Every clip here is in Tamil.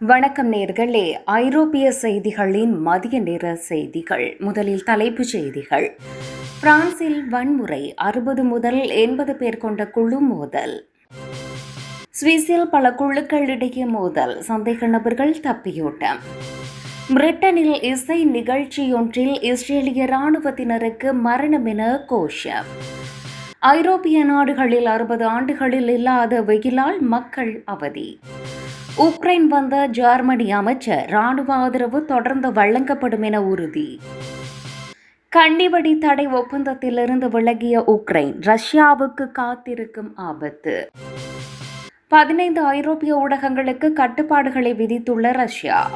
வணக்கம் நேர்களே. ஐரோப்பிய செய்திகளின் மதிய நேர செய்திகள். முதலில் தலைப்புச் செய்திகள். பிரான்சில் வன்முறை அறுபது முதல் எண்பது பேர் கொண்ட குழு மோதல். சுவிஸில் பல குழுக்களிடையே மோதல். சந்தேக நபர்கள் தப்பியோட்டம். பிரிட்டனில் இசை நிகழ்ச்சியொன்றில் இஸ்ரேலிய இராணுவத்தினருக்கு மரணம் என கோஷம். ஐரோப்பிய நாடுகளில் அறுபது ஆண்டுகளில் இல்லாத வெயிலால் மக்கள் அவதி. உக்ரைன் வந்த ஜெர்மனி அமைச்சர் ராணுவ ஆதரவு தொடர்ந்து வழங்கப்படும் என உறுதி. கண்ணிவடி தடை ஒப்பந்தத்திலிருந்து விலகிய உக்ரைன் ரஷ்யாவுக்கு காத்திருக்கும் ஆபத்து. பதினைந்து ஐரோப்பிய ஊடகங்களுக்கு கட்டுப்பாடுகளை விதித்துள்ள ரஷ்யா.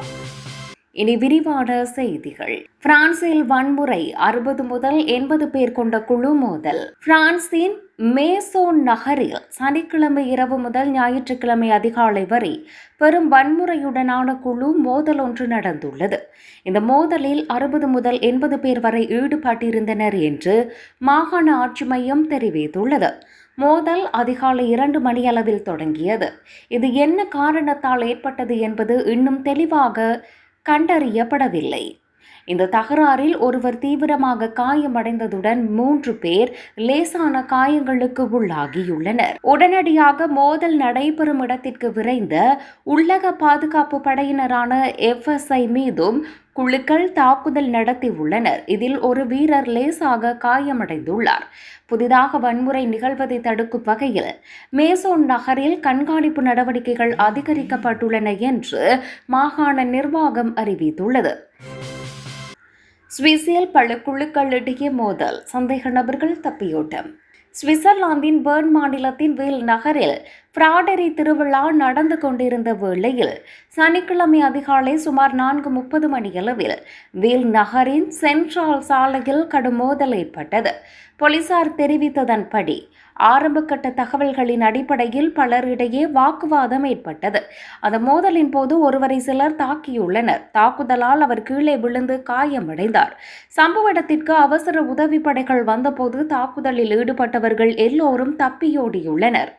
இனி விரிவான செய்திகள். பிரான்சில் வன்முறை அறுபது முதல் எண்பது பேர் கொண்ட குழு மோதல். பிரான்சின் மேசோன் நகரில் சனிக்கிழமை இரவு முதல் ஞாயிற்றுக்கிழமை அதிகாலை வரை பெரும் வன்முறையுடனான குழு மோதல் ஒன்று நடந்துள்ளது. இந்த மோதலில் அறுபது முதல் எண்பது பேர் வரை ஈடுபட்டிருந்தனர் என்று மாகாண ஆட்சி மையம் தெரிவித்துள்ளது. மோதல் அதிகாலை இரண்டு மணியளவில் தொடங்கியது. இது என்ன காரணத்தால் ஏற்பட்டது என்பது இன்னும் தெளிவாக கண்டறியப்படவில்லை. இந்த தகராறில் ஒருவர் தீவிரமாக காயமடைந்ததுடன் மூன்று பேர் லேசான காயங்களுக்கு உள்ளாகியுள்ளனர். உடனடியாக மோதல் நடைபெறும் இடத்திற்கு விரைந்த உள்ளக பாதுகாப்பு படையினரான எஃப்எஸ்ஐ மீதும் குழுக்கள் தாக்குதல் நடத்தியுள்ளனர் இதில் ஒரு வீரர் லேசாக காயமடைந்துள்ளார். புதிதாக வன்முறை நிகழ்வதை தடுக்கும் வகையில் மேசோன் நகரில் கண்காணிப்பு நடவடிக்கைகள் அதிகரிக்கப்பட்டுள்ளன என்று மாகாண நிர்வாகம் அறிவித்துள்ளது. சுவிஸில் பல குழுக்களிடையே மோதல். சந்தேக நபர்கள் தப்பியோட்டம். சுவிட்சர்லாந்தின் பேர்ன் மாநிலத்தின் வேல் நகரில் பிராடரி திருவிழா நடந்து கொண்டிருந்த வேளையில் சனிக்கிழமை அதிகாலை சுமார் நான்கு முப்பது மணியளவில் வேல் நகரின் சென்ட்ரால் சாலையில் கடும் மோதல் ஏற்பட்டது போலீசார் தெரிவித்ததன்படி ஆரம்பகட்ட தகவல்களின் அடிப்படையில் பலரிடையே வாக்குவாதம் ஏற்பட்டது. அந்த மோதலின் போது ஒருவரை சிலர் தாக்கியுள்ளனர். தாக்குதலால் அவர் கீழே விழுந்து காயமடைந்தார். சம்பவ இடத்திற்கு அவசர உதவி படைகள் வந்தபோது தாக்குதலில் ஈடுபட்டவர்கள் எல்லோரும் தப்பியோடியுள்ளனர்.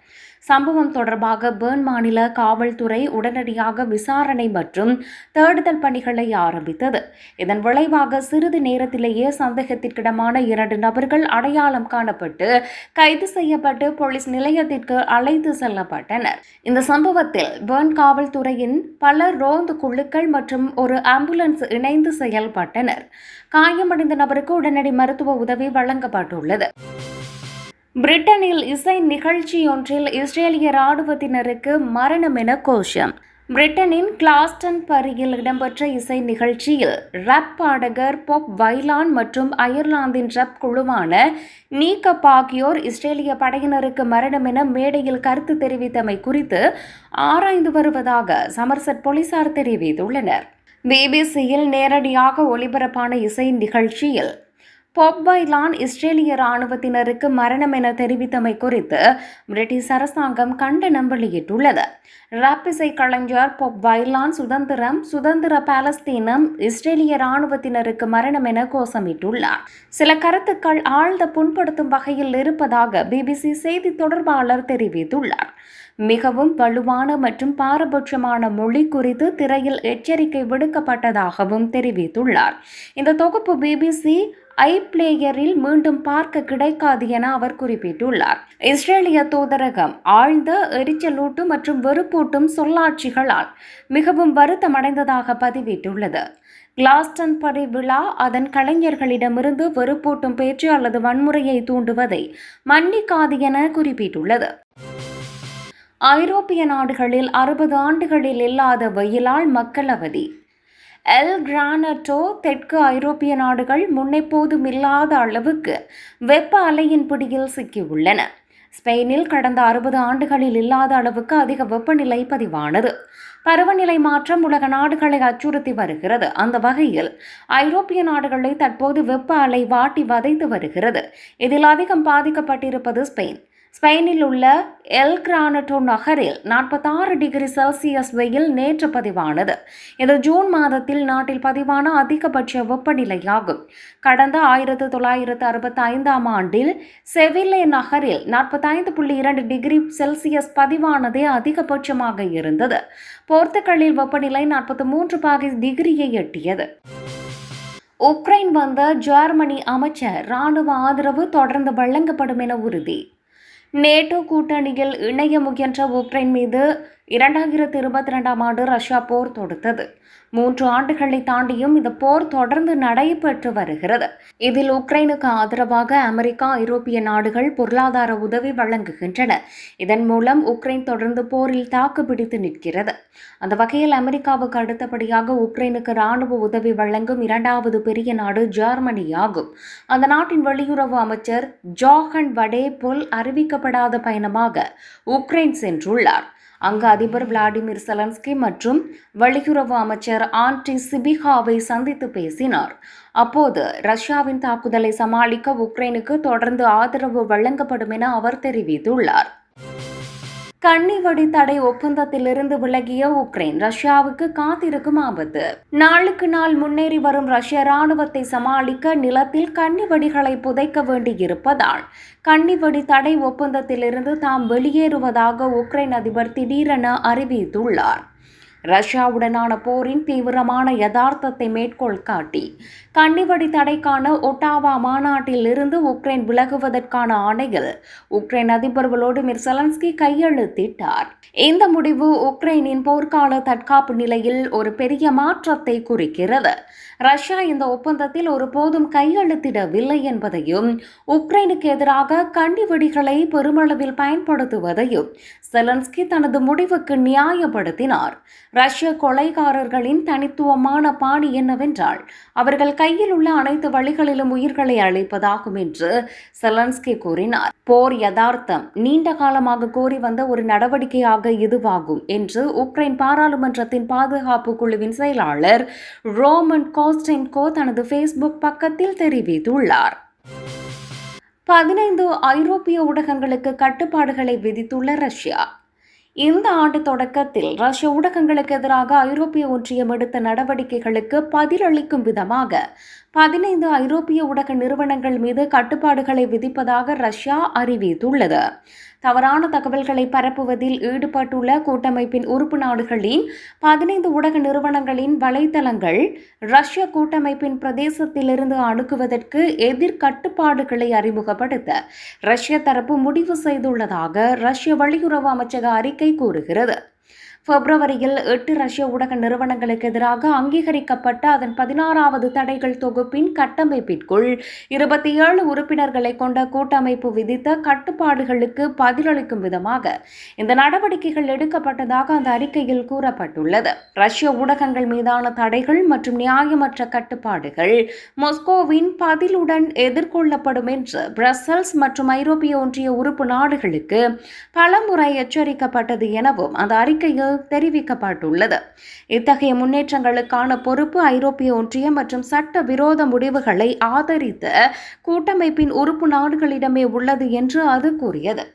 சம்பவம் தொடர்பாக பேர்ன் மாநில காவல்துறை உடனடியாக விசாரணை மற்றும் தேடுதல் பணிகளை ஆரம்பித்தது. இதன் விளைவாக சிறிது நேரத்திலேயே சந்தேகத்திற்கிடமான இரண்டு நபர்கள் அடையாளம் காணப்பட்டு கைது செய்யப்பட்டு போலீஸ் நிலையத்திற்கு அழைத்து செல்லப்பட்டனர். இந்த சம்பவத்தில் பேர்ன் காவல்துறையின் பல ரோந்து குழுக்கள் மற்றும் ஒரு ஆம்புலன்ஸ் இணைந்து செயல்பட்டனர். காயமடைந்த நபருக்கு உடனடி மருத்துவ உதவி வழங்கப்பட்டுள்ளது. பிரிட்டனில் இசை நிகழ்ச்சியொன்றில் இஸ்ரேலிய இராணுவத்தினருக்கு மரணம் என கோஷம். பிரிட்டனின் கிளாஸ்டன் பரியில் இடம்பெற்ற இசை நிகழ்ச்சியில் ரப் பாடகர் பொப் வைலான் மற்றும் அயர்லாந்தின் ரப் குழுவான நீக்கப் ஆகியோர் இஸ்ரேலிய படையினருக்கு மரணம் என மேடையில் கருத்து தெரிவித்தமை குறித்து ஆராய்ந்து வருவதாக சமர்செட் போலீசார் தெரிவித்துள்ளனர். பிபிசியில் நேரடியாக ஒளிபரப்பான இசை நிகழ்ச்சியில் பொப்பைலான் இஸ்ரேலிய ராணுவத்தினருக்கு மரணம் என தெரிவித்தமை குறித்து பிரிட்டிஷ் அரசாங்கம் கண்டனம் வெளியிட்டுள்ளது. ராப் இசை கலைஞர் பொப்பைலான் சுதந்திரம் சுதந்திர பாலஸ்தீனம் இஸ்ரேலிய ராணுவத்தினருக்கு மரணம் என கோஷமிட்டுள்ளார். சில கருத்துக்கள் ஆழ்ந்த புண்படுத்தும் வகையில் இருப்பதாக பிபிசி செய்தி தொடர்பாளர் தெரிவித்துள்ளார். மிகவும் வலுவான மற்றும் பாரபட்சமான மொழி குறித்து திரையில் எச்சரிக்கை விடுக்கப்பட்டதாகவும் தெரிவித்துள்ளார். இந்த தொகுப்பு பிபிசி ஐ பிளேயரில் மீண்டும் பார்க்க கிடைக்காது என அவர் குறிப்பிட்டுள்ளார். இஸ்ரேலிய தூதரகம் ஆழ்ந்த எரிச்சலூட்டும் மற்றும் வெறுப்பூட்டும் சொல்லாட்சிகளால் மிகவும் வருத்தமடைந்ததாக பதிவிட்டுள்ளது. கிளாஸ்டன் படை விழா அதன் கலைஞர்களிடமிருந்து வெறுப்பூட்டும் பேச்சு அல்லது வன்முறையை தூண்டுவதை மன்னிக்காது என குறிப்பிட்டுள்ளது. ஐரோப்பிய நாடுகளில் அறுபது ஆண்டுகளில் இல்லாத வெயிலால் மக்கள் அவதி எல் கிரானட்டோ தெற்கு ஐரோப்பிய நாடுகள் முன்னெப்போதும் இல்லாத அளவுக்கு வெப்ப அலையின் பிடியில் சிக்கியுள்ளன. ஸ்பெயினில் கடந்த அறுபது ஆண்டுகளில் இல்லாத அளவுக்கு அதிக வெப்பநிலை பதிவானது. பருவநிலை மாற்றம் உலக நாடுகளை அச்சுறுத்தி வருகிறது. அந்த வகையில் ஐரோப்பிய நாடுகளை தற்போது வெப்ப அலை வாட்டி வதைத்து வருகிறது. இதில் அதிகம் பாதிக்கப்பட்டிருப்பது ஸ்பெயின். ஸ்பெயினில் உள்ள எல் கிரானட்டோ நகரில் நாற்பத்தாறு டிகிரி செல்சியஸ் வெயில் நேற்று பதிவானது. இது ஜூன் மாதத்தில் நாட்டில் பதிவான அதிகபட்ச வெப்பநிலையாகும். கடந்த ஆயிரத்து தொள்ளாயிரத்து அறுபத்தி ஐந்தாம் ஆண்டில் செவிலே நகரில் நாற்பத்தைந்து புள்ளி இரண்டு டிகிரி செல்சியஸ் பதிவானதே அதிகபட்சமாக இருந்தது. போர்த்துகலில் வெப்பநிலை நாற்பத்தி மூன்று பாகை டிகிரியை எட்டியது. உக்ரைன் வந்த ஜெர்மனி அமைச்சர் ராணுவ ஆதரவு தொடர்ந்து வழங்கப்படும் என உறுதி. நேட்டோ கூட்டணியில் இணைய முயன்ற உக்ரைன் மீது இரண்டாயிரத்தி இருபத்தி ரெண்டாம் ஆண்டு ரஷ்யா போர் தொடுத்தது. மூன்று ஆண்டுகளை தாண்டியும் இந்த போர் தொடர்ந்து நடைபெற்று வருகிறது. இதில் உக்ரைனுக்கு ஆதரவாக அமெரிக்கா ஐரோப்பிய நாடுகள் பொருளாதார உதவி வழங்குகின்றன. இதன் மூலம் உக்ரைன் தொடர்ந்து போரில் தாக்குப்பிடித்து நிற்கிறது. அந்த வகையில் அமெரிக்காவுக்கு அடுத்தபடியாக உக்ரைனுக்கு ராணுவ உதவி வழங்கும் இரண்டாவது பெரிய நாடு ஜெர்மனி ஆகும் அந்த நாட்டின் வெளியுறவு அமைச்சர் ஜாகன் வடேபுல் அறிவிக்கப்படாத பயணமாக உக்ரைன் சென்றுள்ளார். அங்கு அதிபர் விளாடிமிர் செலன்ஸ்கி மற்றும் வெளியுறவு அமைச்சர் ஆண்டி சிபிகாவை சந்தித்து பேசினார். அப்போது ரஷ்யாவின் தாக்குதலை சமாளிக்க உக்ரைனுக்கு தொடர்ந்து ஆதரவு வழங்கப்படும் என அவர் தெரிவித்துள்ளார். கன்னிவடி தடை ஒப்பந்தத்திலிருந்து விலகிய உக்ரைன் ரஷ்யாவுக்கு காத்திருக்கும் ஆபத்து. நாளுக்கு நாள் முன்னேறி வரும் ரஷ்ய ராணுவத்தை சமாளிக்க நிலத்தில் கன்னிவடிகளை புதைக்க வேண்டியிருப்பதால் கன்னிவடி தடை ஒப்பந்தத்திலிருந்து தாம் வெளியேறுவதாக உக்ரைன் அதிபர் திடீரென அறிவித்துள்ளார். ரஷ்யாவுடனான போரின் தீவிரமான யதார்த்தத்தை மேற்கோள் காட்டி கன்னிவடி தடைக்கான ஒட்டாவா மாநாட்டில் இருந்து உக்ரைன் விலகுவதற்கான ஆணையில் உக்ரைன் அதிபர் விளோடிமிர் செலன்ஸ்கி கையெழுத்திட்டார். இந்த முடிவு உக்ரைனின் போர்க்கால தற்காப்பு நிலையில் ஒரு பெரிய மாற்றத்தை குறிக்கிறது. ரஷ்யா இந்த ஒப்பந்தத்தில் ஒருபோதும் கையெழுத்திடவில்லை என்பதையும் உக்ரைனுக்கு எதிராக கண்ணிவெடிகளை பெருமளவில் பயன்படுத்துவதையும் செலன்ஸ்கி தனது முடிவுக்கு நியாயப்படுத்தினார். ரஷ்ய கொலைகாரர்களின் தனித்துவமான பாணி என்னவென்றால் அவர்கள் கையில் உள்ள அனைத்து வழிகளிலும் உயிர்களை அளிப்பதாகும் என்று செலன்ஸ்கி கூறினார். போர் யதார்த்தம் நீண்ட காலமாக கோரி வந்த ஒரு நடவடிக்கையாக இதுவாகும் என்று உக்ரைன் பாராளுமன்றத்தின் பாதுகாப்பு குழுவின் செயலாளர் ரோமன் கோஸ்டென்கோ தனது ஃபேஸ்புக் பக்கத்தில் தெரிவித்துள்ளார். பதினைந்து ஐரோப்பிய ஊடகங்களுக்கு கட்டுப்பாடுகளை விதித்துள்ள ரஷ்யா இந்த ஆண்டு தொடக்கத்தில் ரஷ்ய ஊடகங்களுக்கு எதிராக ஐரோப்பிய ஒன்றியம் எடுத்த நடவடிக்கைகளுக்கு பதிலளிக்கும் விதமாக பதினைந்து ஐரோப்பிய ஊடக நிறுவனங்கள் மீது கட்டுப்பாடுகளை விதிப்பதாக ரஷ்யா அறிவித்துள்ளது. தவறான தகவல்களை பரப்புவதில் ஈடுபட்டுள்ள கூட்டமைப்பின் உறுப்பு நாடுகளின் பதினைந்து ஊடக நிறுவனங்களின் வலைத்தளங்கள் ரஷ்ய கூட்டமைப்பின் பிரதேசத்திலிருந்து அணுகுவதற்கு எதிர்கட்டுப்பாடுகளை அறிமுகப்படுத்த ரஷ்ய தரப்பு முடிவு செய்துள்ளதாக ரஷ்ய வெளியுறவு அமைச்சக அறிக்கை கூறுகிறது. பிப்ரவரியில் எட்டு ரஷ்ய ஊடக நிறுவனங்களுக்கு எதிராக அங்கீகரிக்கப்பட்ட அதன் பதினாறாவது தடைகள் தொகுப்பின் கட்டமைப்பிற்குள் இருபத்தி ஏழு உறுப்பினர்களை கொண்ட கூட்டமைப்பு விதித்த கட்டுப்பாடுகளுக்கு பதிலளிக்கும் விதமாக இந்த நடவடிக்கைகள் எடுக்கப்பட்டதாக அந்த அறிக்கையில் கூறப்பட்டுள்ளது. ரஷ்ய ஊடகங்கள் மீதான தடைகள் மற்றும் நியாயமற்ற கட்டுப்பாடுகள் மொஸ்கோவின் பதிலுடன் எதிர்கொள்ளப்படும் என்று பிரசல்ஸ் மற்றும் ஐரோப்பிய ஒன்றிய உறுப்பு நாடுகளுக்கு பலமுறை எச்சரிக்கப்பட்டது எனவும் அந்த அறிக்கையில் தெரிவிக்கப்பட்டுள்ளது. இத்தகைய முன்னேற்றங்களுக்கான பொறுப்பு ஐரோப்பிய ஒன்றியம் மற்றும் சட்ட விரோத முடிவுகளை ஆதரித்த கூட்டமைப்பின் உறுப்பு நாடுகளிடமே உள்ளது என்று அது கூறியது.